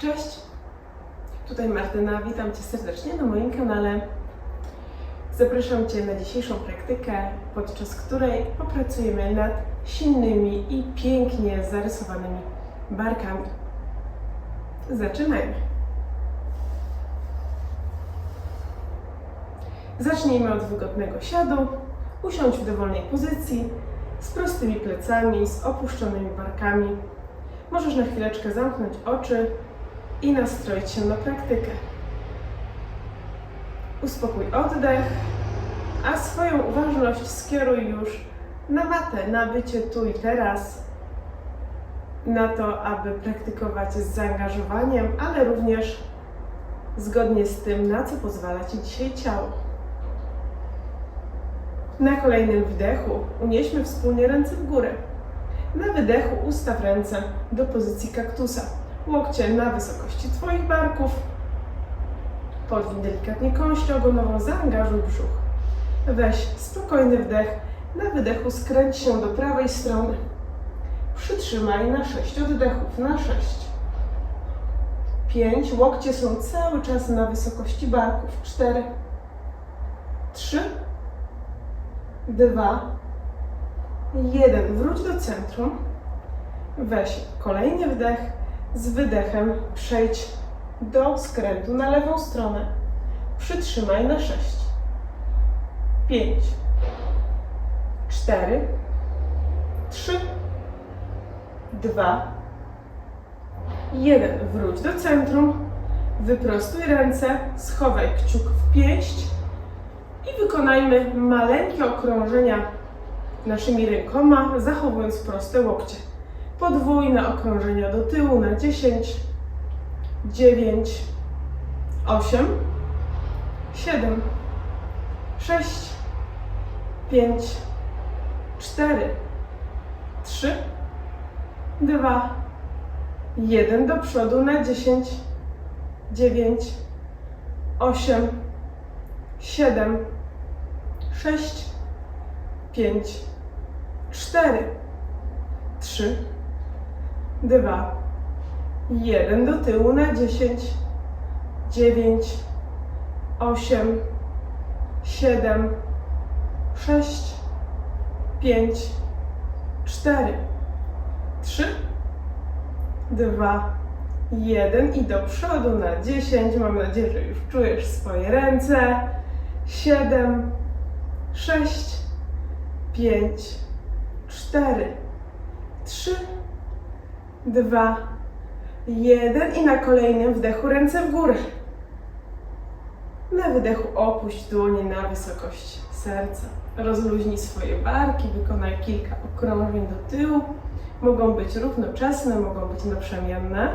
Cześć, tutaj Martyna, witam Cię serdecznie na moim kanale. Zapraszam Cię na dzisiejszą praktykę, podczas której popracujemy nad silnymi i pięknie zarysowanymi barkami. Zaczynajmy. Zacznijmy od wygodnego siadu. Usiądź w dowolnej pozycji, z prostymi plecami, z opuszczonymi barkami. Możesz na chwileczkę zamknąć oczy i nastroić się na praktykę. Uspokój oddech, a swoją uważność skieruj już na matę, na bycie tu i teraz, na to, aby praktykować z zaangażowaniem, ale również zgodnie z tym, na co pozwala Ci dzisiaj ciało. Na kolejnym wdechu unieśmy wspólnie ręce w górę. Na wydechu ustaw ręce do pozycji kaktusa. Łokcie na wysokości Twoich barków. Podwin delikatnie kość ogonową, zaangażuj brzuch. Weź spokojny wdech. Na wydechu skręć się do prawej strony. Przytrzymaj na 6 oddechów. Na 6. 5. Łokcie są cały czas na wysokości barków. 4. 3. 2. 1. Wróć do centrum. Weź kolejny wdech. Z wydechem przejdź do skrętu na lewą stronę. Przytrzymaj na 6. 5. 4. 3. 2. 1. Wróć do centrum. Wyprostuj ręce. Schowaj kciuk w pięść. I wykonajmy maleńkie okrążenia naszymi rękoma, zachowując proste łokcie. Podwójne okrążenia do tyłu na 10, 9, 8, 7, 6, 5, 4, 3, 2, 1 do przodu na 10, 9, 8, 7, 6, 5, 4, 3, 2, 1 do tyłu na 10, 9, 8, 7, 6, 5, 4, 3, 2, 1 i do przodu na 10. Mam nadzieję, że już czujesz swoje ręce. 7, 6, 5, 4, 3, 2, 1 i na kolejnym wdechu ręce w górę. Na wydechu opuść dłonie na wysokość serca. Rozluźnij swoje barki, wykonaj kilka okrążeń do tyłu. Mogą być równoczesne, mogą być naprzemienne.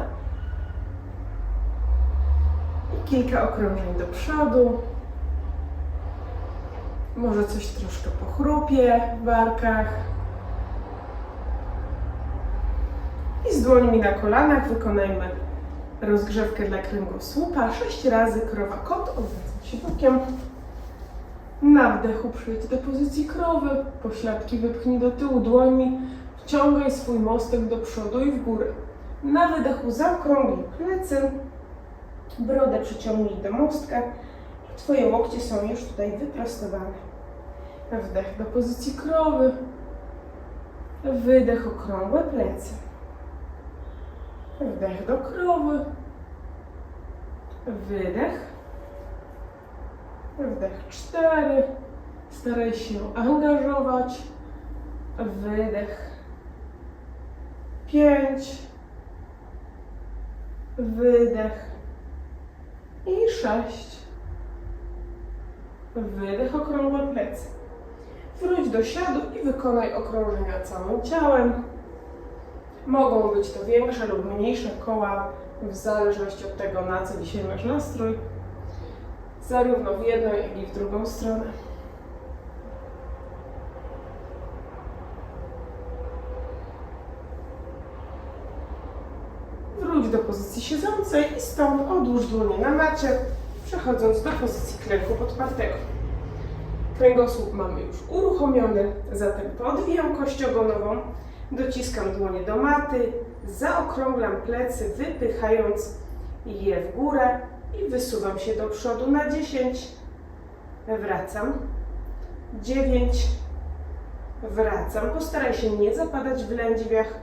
I kilka okrążeń do przodu. Może coś troszkę pochrupie w barkach. I z dłońmi na kolanach wykonajmy rozgrzewkę dla kręgosłupa. Sześć razy krowa kot, odwracam się bokiem. Na wdechu przejdź do pozycji krowy, pośladki wypchnij do tyłu dłońmi, wciągaj swój mostek do przodu i w górę. Na wydechu zaokrąglij plecy, brodę przyciągnij do mostka. Twoje łokcie są już tutaj wyprostowane. Wdech do pozycji krowy. Wydech okrągłe plecy. Wdech do krowy. Wydech. Wdech cztery. Staraj się angażować. Wydech. Pięć. Wydech. I sześć. Wydech, okrągłe plecy. Wróć do siadu i wykonaj okrążenia całym ciałem. Mogą być to większe lub mniejsze koła, w zależności od tego, na co dzisiaj masz nastrój. Zarówno w jedną, jak i w drugą stronę. Wróć do pozycji siedzącej i stąd odłóż dłonie na macie, przechodząc do pozycji klęku podpartego. Kręgosłup mamy już uruchomiony, zatem podwijam kość ogonową, dociskam dłonie do maty, zaokrąglam plecy, wypychając je w górę i wysuwam się do przodu na 10. Wracam. 9. Wracam. Postaraj się nie zapadać w lędźwiach.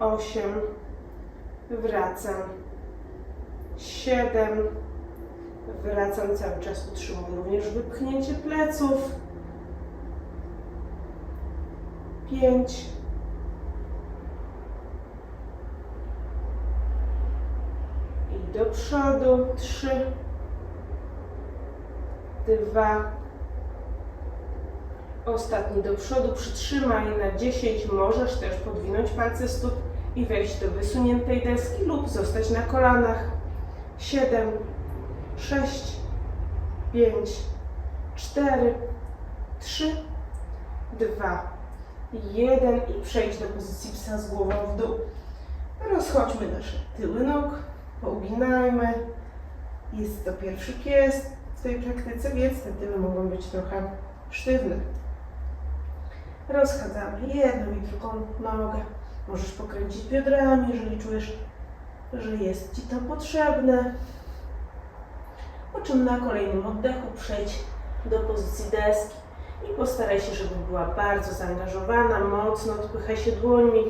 8. Wracam. 7. Wracam cały czas, utrzymuję również wypchnięcie pleców. 5. I do przodu. 3. 2. Ostatni do przodu. Przytrzymaj na 10. Możesz też podwinąć palce stóp i wejść do wysuniętej deski lub zostać na kolanach. 7, 6, 5, 4, 3, 2, 1 i przejdź do pozycji psa z głową w dół. Rozchodźmy nasze tyły nóg, pouginajmy. Jest to pierwszy pies w tej praktyce, więc te tyły mogą być trochę sztywne. Rozchadzamy jedną i drugą nogę. Możesz pokręcić biodrami, jeżeli czujesz, że jest Ci to potrzebne. Po czym na kolejnym oddechu przejdź do pozycji deski i postaraj się, żeby była bardzo zaangażowana, mocno odpychaj się dłońmi,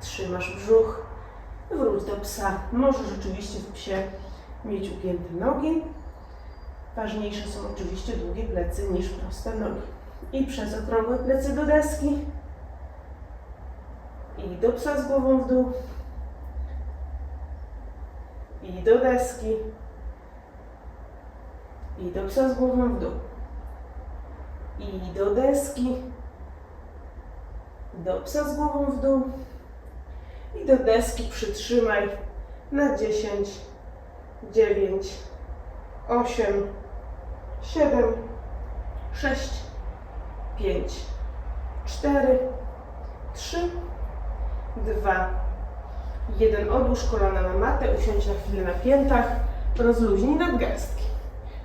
trzymasz brzuch, wróć do psa. Może rzeczywiście w psie mieć ugięte nogi. Ważniejsze są oczywiście długie plecy niż proste nogi. I przez okrągłe plecy do deski. I do psa z głową w dół. I do deski. I do psa z głową w dół. I do deski. Do psa z głową w dół. I do deski przytrzymaj na 10, 9, 8, 7, 6, 5, 4, 3, 2, 1. Odłóż kolana na matę, usiądź na chwilę na piętach, rozluźnij nadgarstki.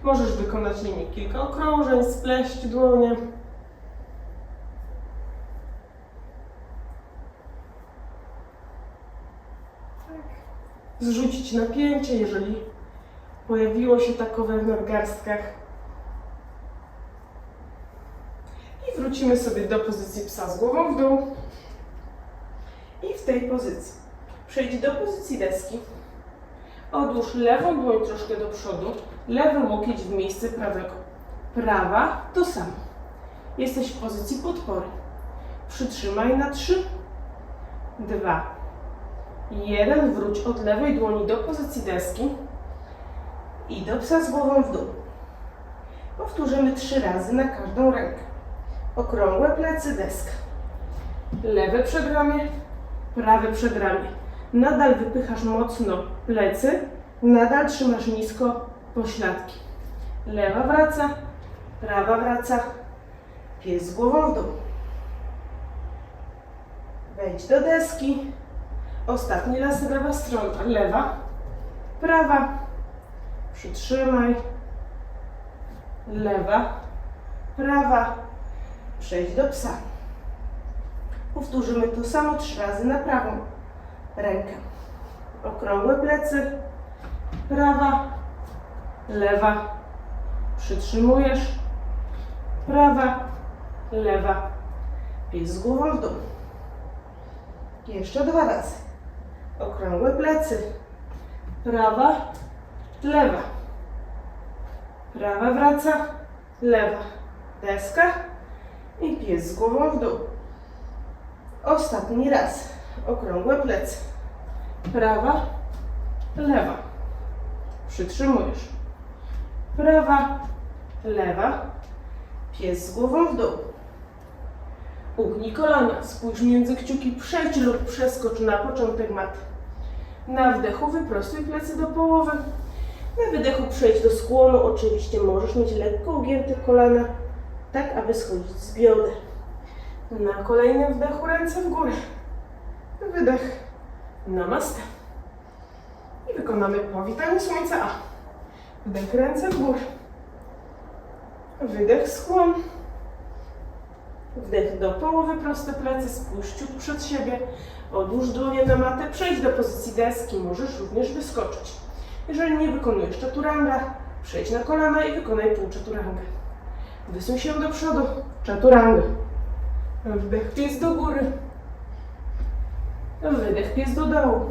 Możesz wykonać nimi kilka okrążeń, spleść dłonie. Zrzucić napięcie, jeżeli pojawiło się takowe w nadgarstkach. I wrócimy sobie do pozycji psa z głową w dół. I w tej pozycji przejdź do pozycji deski. Odłóż lewą dłoń troszkę do przodu, lewy łokieć w miejsce prawego. Prawa to samo. Jesteś w pozycji podpory. Przytrzymaj na 3, 2, 1. Wróć od lewej dłoni do pozycji deski i do psa z głową w dół. Powtórzymy trzy razy na każdą rękę. Okrągłe plecy, deska. Lewe przedramię, prawe przedramię. Nadal wypychasz mocno plecy, nadal trzymasz nisko pośladki. Lewa wraca, prawa wraca, pies z głową w dół. Wejdź do deski. Ostatni raz lewa strona. Lewa, prawa. Przytrzymaj. Lewa, prawa. Przejdź do psa. Powtórzymy to samo trzy razy na prawą rękę. Okrągłe plecy. Prawa, lewa. Przytrzymujesz. Prawa, lewa. Pies z głową w dół. Jeszcze dwa razy. Okrągłe plecy. Prawa, lewa. Prawa wraca, lewa. Deska i pies z głową w dół. Ostatni raz. Okrągłe plecy. Prawa, lewa. Przytrzymujesz. Prawa, lewa. Pies z głową w dół. Ugnij kolana, spójrz między kciuki, przejdź lub przeskocz na początek maty. Na wdechu wyprostuj plecy do połowy. Na wydechu przejdź do skłonu. Oczywiście możesz mieć lekko ugięte kolana, tak aby schodzić z bioder. Na kolejnym wdechu ręce w górę. Wydech. Namaste. I wykonamy powitanie słońca A. Wdech ręce w górę. Wydech skłon. Wdech do połowy, proste plecy, spójrz ciut przed siebie. Odłóż dłonie na matę, przejdź do pozycji deski, możesz również wyskoczyć. Jeżeli nie wykonujesz czaturanga, przejdź na kolana i wykonaj pół czaturanga. Wysuń się do przodu, czaturanga. Wdech, pies do góry. Wydech, pies do dołu.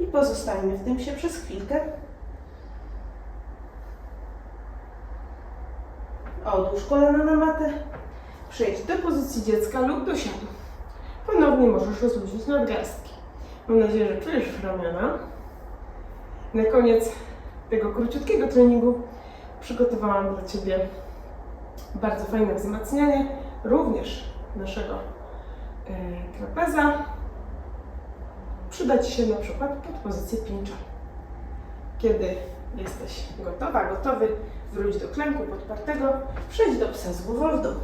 I pozostańmy w tym się przez chwilkę. Odłóż kolana na matę. Przejdź do pozycji dziecka lub do siadu. Ponownie możesz rozluźnić nadgarstki. Mam nadzieję, że czujesz ramiona. Na koniec tego króciutkiego treningu przygotowałam dla Ciebie bardzo fajne wzmacnianie, również naszego e, trapeza. Przyda Ci się na przykład pod pozycję pincza. Kiedy jesteś gotowa, gotowy, wróć do klęku podpartego, przejdź do psa z dół.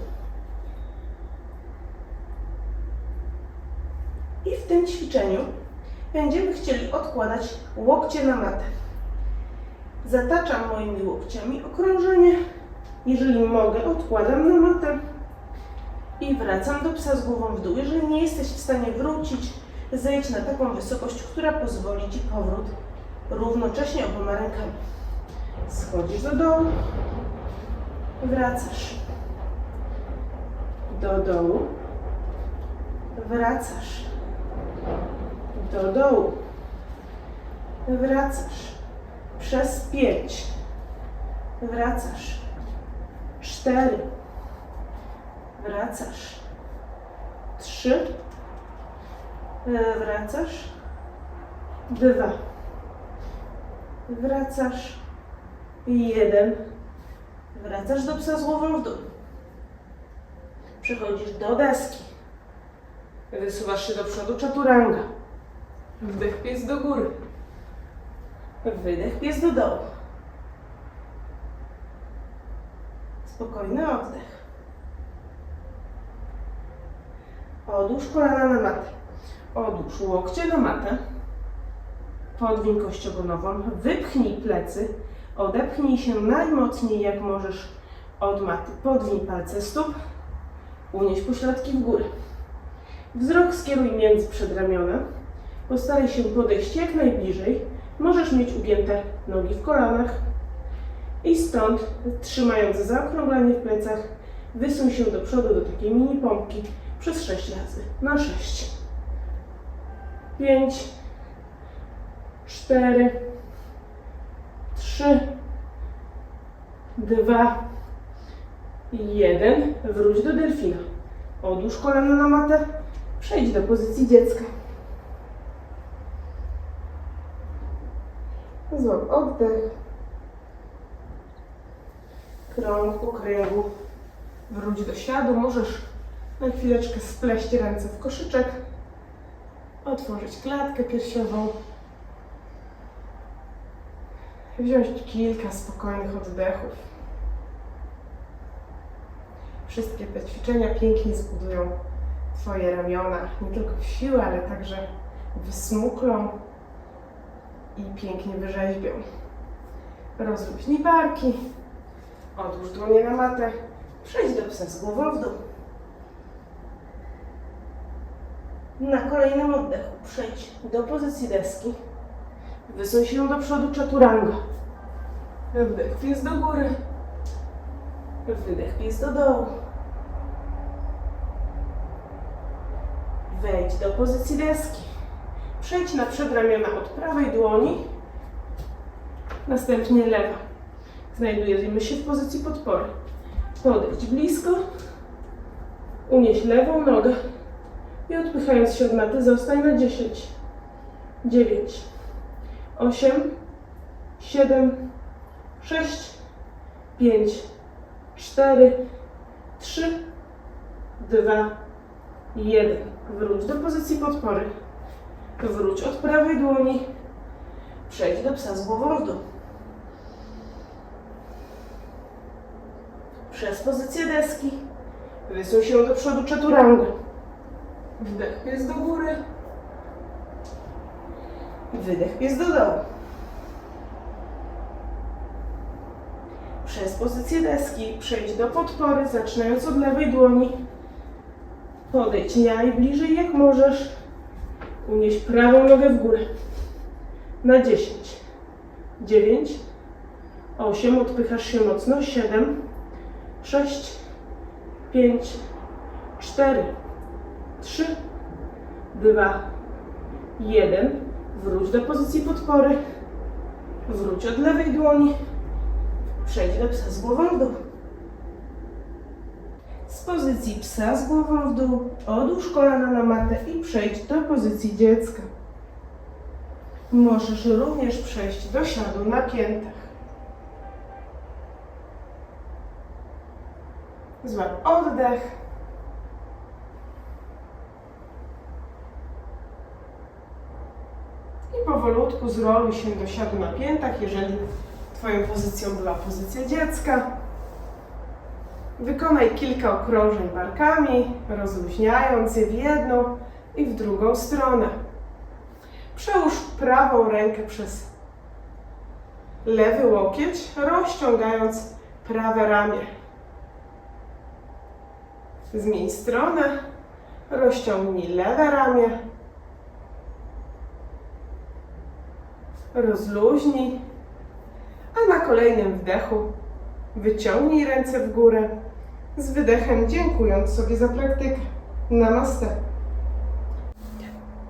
I w tym ćwiczeniu będziemy chcieli odkładać łokcie na matę. Zataczam moimi łokciami okrążenie. Jeżeli mogę, odkładam na matę i wracam do psa z głową w dół. Jeżeli nie jesteś w stanie wrócić, zejdź na taką wysokość, która pozwoli Ci powrót równocześnie oboma rękami. Schodzisz do dołu, wracasz. Do dołu, wracasz. Do dołu, wracasz. Przez pięć, wracasz. Cztery, wracasz. Trzy, wracasz. Dwa, wracasz jeden, wracasz do psa z głową w dół, przechodzisz do deski, wysuwasz się do przodu czaturanga, wdech pies do góry, wydech pies do dołu, spokojny oddech. Odłóż kolana na matę. Odłóż łokcie na matę. Podwiń kość ogonową. Wypchnij plecy. Odepchnij się najmocniej jak możesz od maty. Podwiń palce stóp. Unieś pośladki w górę. Wzrok skieruj między przedramiona. Postaraj się podejść jak najbliżej. Możesz mieć ugięte nogi w kolanach. I stąd, trzymając zaokrąglenie w plecach, wysuń się do przodu do takiej mini pompki przez 6 razy. Na 6. 5, 4, 3, 2, 1. Wróć do delfina. Odłóż kolana na matę. Przejdź do pozycji dziecka. Złap oddech. Krąg po kręgu. Wróć do siadu. Możesz na chwileczkę spleść ręce w koszyczek. Otworzyć klatkę piersiową. Wziąć kilka spokojnych oddechów. Wszystkie te ćwiczenia pięknie zbudują Twoje ramiona. Nie tylko w siłę, ale także wysmuklą i pięknie wyrzeźbią. Rozluźnij barki. Odłóż dłonie na matę. Przejdź do psa z głową w dół. Na kolejnym oddechu przejdź do pozycji deski. Wysuń się do przodu czaturanga. Wdech pies do góry. Wydech pies do dołu. Wejdź do pozycji deski. Przejdź na przedramiona od prawej dłoni. Następnie lewa. Znajdujemy się w pozycji podpory. Podejdź blisko. Unieś lewą nogę. I odpychając się od maty, zostań na 10, 9, 8, 7, 6, 5, 4, 3, 2, 1. Wróć do pozycji podpory. Wróć od prawej dłoni. Przejdź do psa z głową. Przez pozycję deski. Wysuń się do przodu czaturanga. Wdech pies do góry. Wydech pies do dołu. Przez pozycję deski przejdź do podpory, zaczynając od lewej dłoni. Podejdź najbliżej jak możesz. Unieś prawą nogę w górę. Na 10. 9. 8. Odpychasz się mocno. 7. 6. 5. 4. 3. 2. 1. Wróć do pozycji podpory. Wróć od lewej dłoni. Przejdź do psa z głową w dół. Z pozycji psa z głową w dół odłóż kolana na matę i przejdź do pozycji dziecka. Możesz również przejść do siadu na piętach. Złap oddech. I powolutku zroluj się do siadu na piętach, jeżeli Twoją pozycją była pozycja dziecka. Wykonaj kilka okrążeń barkami, rozluźniając je w jedną i w drugą stronę. Przełóż prawą rękę przez lewy łokieć, rozciągając prawe ramię. Zmień stronę, rozciągnij lewe ramię, rozluźnij, kolejnym wdechu wyciągnij ręce w górę z wydechem, dziękując sobie za praktykę. Namaste.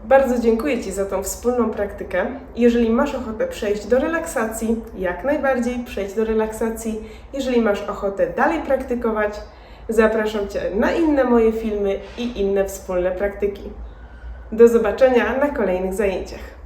Bardzo dziękuję Ci za tą wspólną praktykę. Jeżeli masz ochotę przejść do relaksacji, jak najbardziej przejdź do relaksacji. Jeżeli masz ochotę dalej praktykować, zapraszam Cię na inne moje filmy i inne wspólne praktyki. Do zobaczenia na kolejnych zajęciach.